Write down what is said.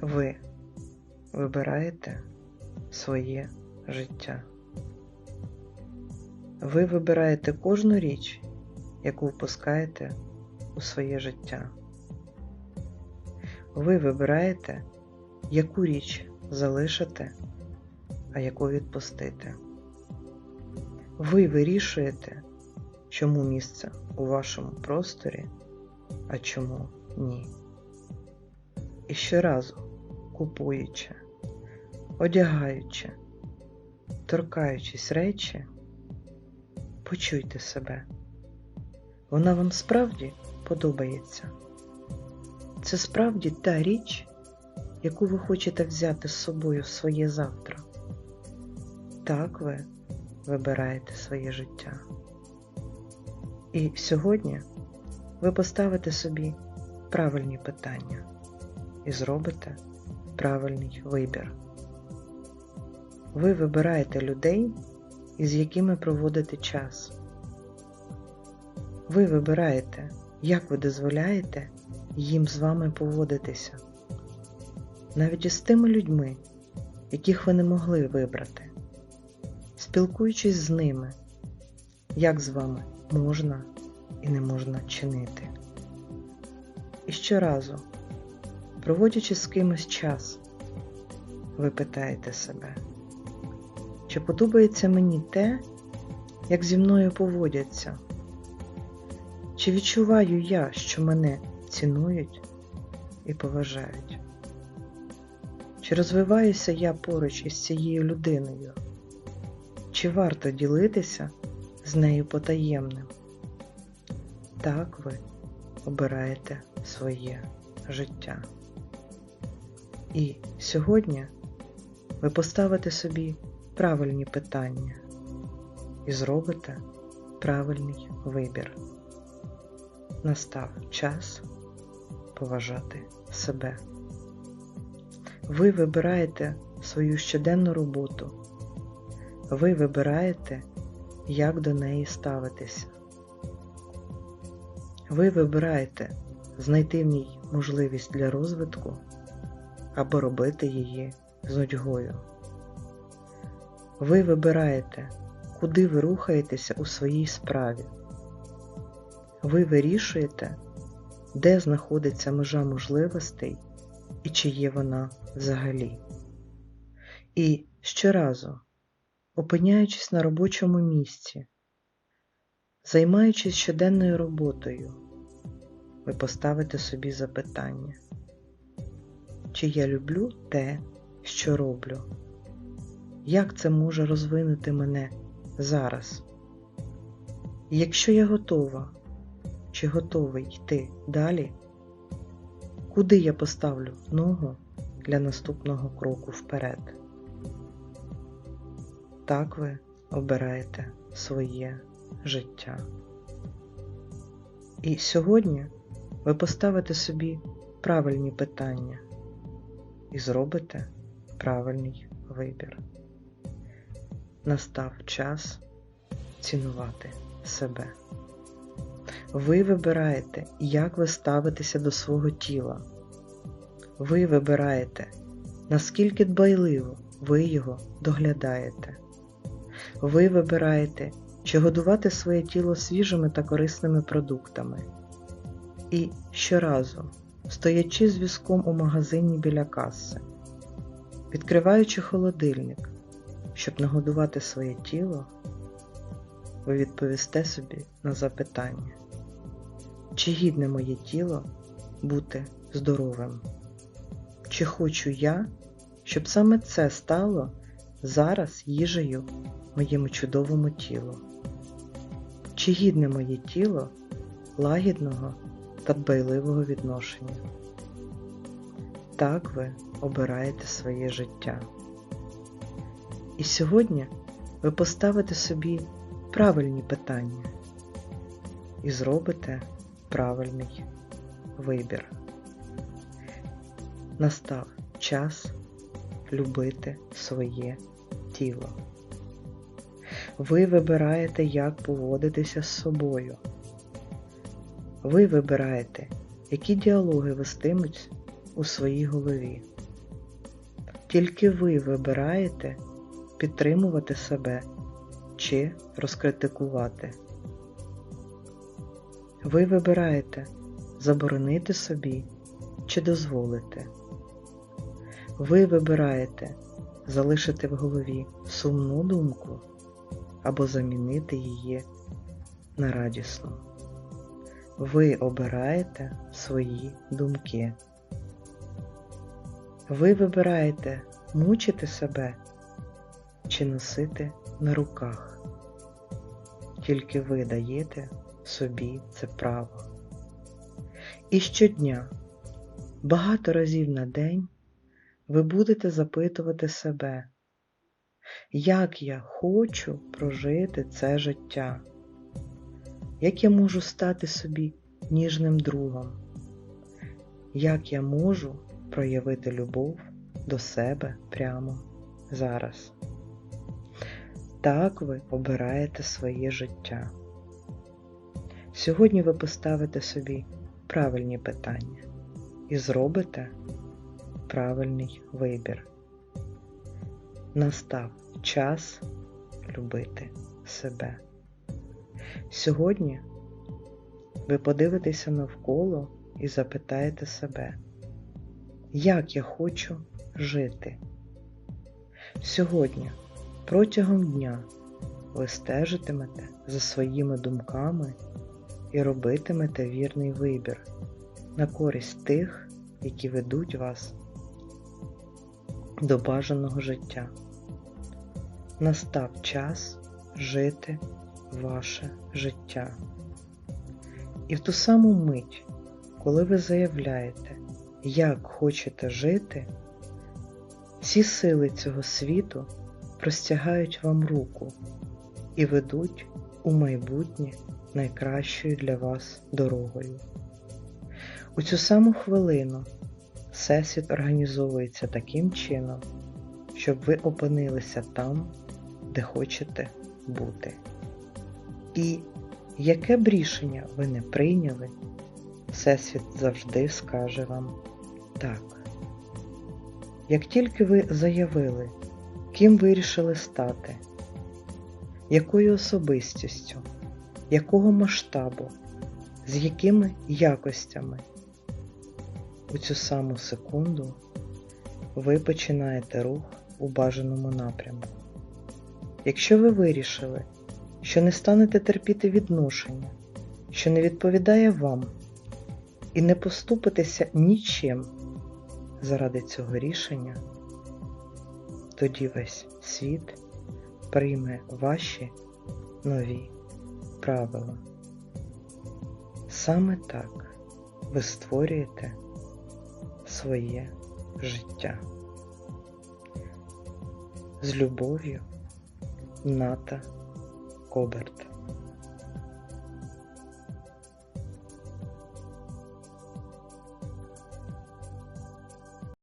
Ви вибираєте своє життя. Ви вибираєте кожну річ, яку впускаєте у своє життя. Ви вибираєте, яку річ залишите, а яку відпустите. Ви вирішуєте, чому місце у вашому просторі, а чому ні. І щоразу купуючи, одягаючи, торкаючись речі, почуйте себе. Вона вам справді подобається. Це справді та річ, яку ви хочете взяти з собою в своє завтра. Так ви вибираєте своє життя. І сьогодні ви поставите собі правильні питання і зробите правильний вибір. Ви вибираєте людей, із якими проводите час. Ви вибираєте, як ви дозволяєте їм з вами поводитися, навіть із тими людьми, яких ви не могли вибрати, спілкуючись з ними, як з вами можна і не можна чинити. І щоразу, проводячи з кимось час, ви питаєте себе, чи подобається мені те, як зі мною поводяться? Чи відчуваю я, що мене цінують і поважають? Чи розвиваюся я поруч із цією людиною? Чи варто ділитися з нею потаємним? Так ви обираєте своє життя. І сьогодні ви поставите собі правильні питання і зробите правильний вибір. Настав час поважати себе. Ви вибираєте свою щоденну роботу. Ви вибираєте, як до неї ставитися. Ви вибираєте знайти в ній можливість для розвитку або робити її з нудьгою. Ви вибираєте, куди ви рухаєтеся у своїй справі. Ви вирішуєте, де знаходиться межа можливостей і чи є вона взагалі. І щоразу, опиняючись на робочому місці, займаючись щоденною роботою, ви поставите собі запитання, чи я люблю те, що роблю? Як це може розвинути мене зараз? Якщо я готова, чи готовий йти далі, куди я поставлю ногу для наступного кроку вперед? Так ви обираєте своє життя. І сьогодні ви поставите собі правильні питання і зробите правильний вибір. Настав час цінувати себе. Ви вибираєте, як ви ставитеся до свого тіла. Ви вибираєте, наскільки дбайливо ви його доглядаєте. Ви вибираєте, чи годувати своє тіло свіжими та корисними продуктами. І щоразу, стоячи з візком у магазині біля каси, відкриваючи холодильник, щоб нагодувати своє тіло, ви відповісте собі на запитання, чи гідне моє тіло бути здоровим? Чи хочу я, щоб саме це стало зараз їжею моєму чудовому тілу? Чи гідне моє тіло лагідного та дбайливого відношення? Так ви обираєте своє життя. І сьогодні ви поставите собі правильні питання і зробите правильний вибір. Настав час любити своє тіло. Ви вибираєте, як поводитися з собою. Ви вибираєте, які діалоги вестимуть у своїй голові. Тільки ви вибираєте підтримувати себе чи розкритикувати. Ви вибираєте заборонити собі чи дозволити. Ви вибираєте залишити в голові сумну думку або замінити її на радісну. Ви обираєте свої думки. Ви вибираєте мучити себе чи носити на руках. Тільки ви даєте собі це право. І щодня, багато разів на день, ви будете запитувати себе, як я хочу прожити це життя, як я можу стати собі ніжним другом, як я можу проявити любов до себе прямо зараз. Так ви обираєте своє життя. Сьогодні ви поставите собі правильні питання і зробите правильний вибір. Настав час любити себе. Сьогодні ви подивитеся навколо і запитаєте себе, як я хочу жити. Сьогодні, протягом дня, ви стежитимете за своїми думками і робитимете вірний вибір на користь тих, які ведуть вас до бажаного життя. Настав час жити ваше життя. І в ту саму мить, коли ви заявляєте, як хочете жити, всі сили цього світу простягають вам руку і ведуть у майбутнє найкращою для вас дорогою. У цю саму хвилину Всесвіт організовується таким чином, щоб ви опинилися там, де хочете бути. І яке б рішення ви не прийняли, Всесвіт завжди скаже вам так. Як тільки ви заявили, ким вирішили стати, якою особистістю, якого масштабу, з якими якостями, у цю саму секунду ви починаєте рух у бажаному напрямку. Якщо ви вирішили, що не станете терпіти відношення, що не відповідає вам, і не поступитеся нічим заради цього рішення, тоді весь світ прийме ваші нові правила. Саме так ви створюєте своє життя. З любов'ю Ната Colbert.